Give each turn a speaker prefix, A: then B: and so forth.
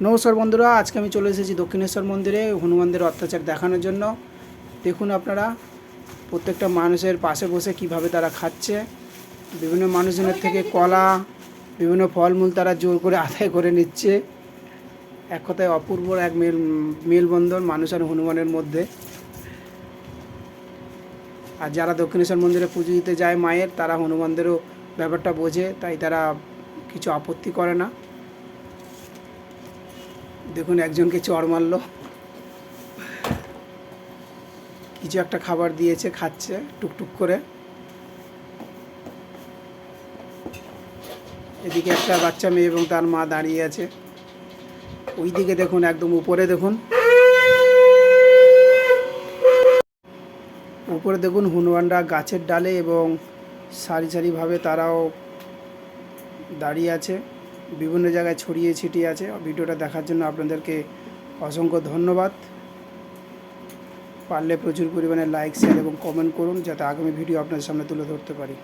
A: নমস্কার বন্ধুরা, আজকে আমি চলে এসেছি দক্ষিণেশ্বর মন্দিরে হনুমানদের অত্যাচার দেখানোর জন্য। দেখুন আপনারা, প্রত্যেকটা মানুষের পাশে বসে কীভাবে তারা খাচ্ছে। বিভিন্ন মানুষজনের থেকে কলা, বিভিন্ন ফলমূল তারা জোর করে আদায় করে নিচ্ছে। এক কথায় অপূর্ব এক মেল, মেলবন্ধন মানুষ আর হনুমানের মধ্যে। আর যারা দক্ষিণেশ্বর মন্দিরে পুজো দিতে যায় মায়ের, তারা হনুমানদেরও ব্যাপারটা বোঝে, তাই তারা কিছু আপত্তি করে না। দেখুন, একজনকে চড় মারলো। কিছু একটা খাবার দিয়েছে, খাচ্ছে, টুকটুক করে। এদিকে একটা বাচ্চা মেয়ে এবং তার মা দাঁড়িয়ে আছে। ওই দিকে দেখুন, একদম উপরে দেখুন। উপরে দেখুন হনুমানরা গাছের ডালে এবং সারি সারিভাবে তারাও দাঁড়িয়ে আছে। বিভিন্ন জায়গায় ছড়িয়ে ছিটিয়ে আছে। ভিডিওটা দেখার জন্য আপনাদেরকে অসংখ্য ধন্যবাদ। পারলে প্রচুর পরিমাণে লাইক শেয়ার এবং কমেন্ট করুন, যাতে আগামী ভিডিও আপনাদের সামনে তুলে ধরতে পারি।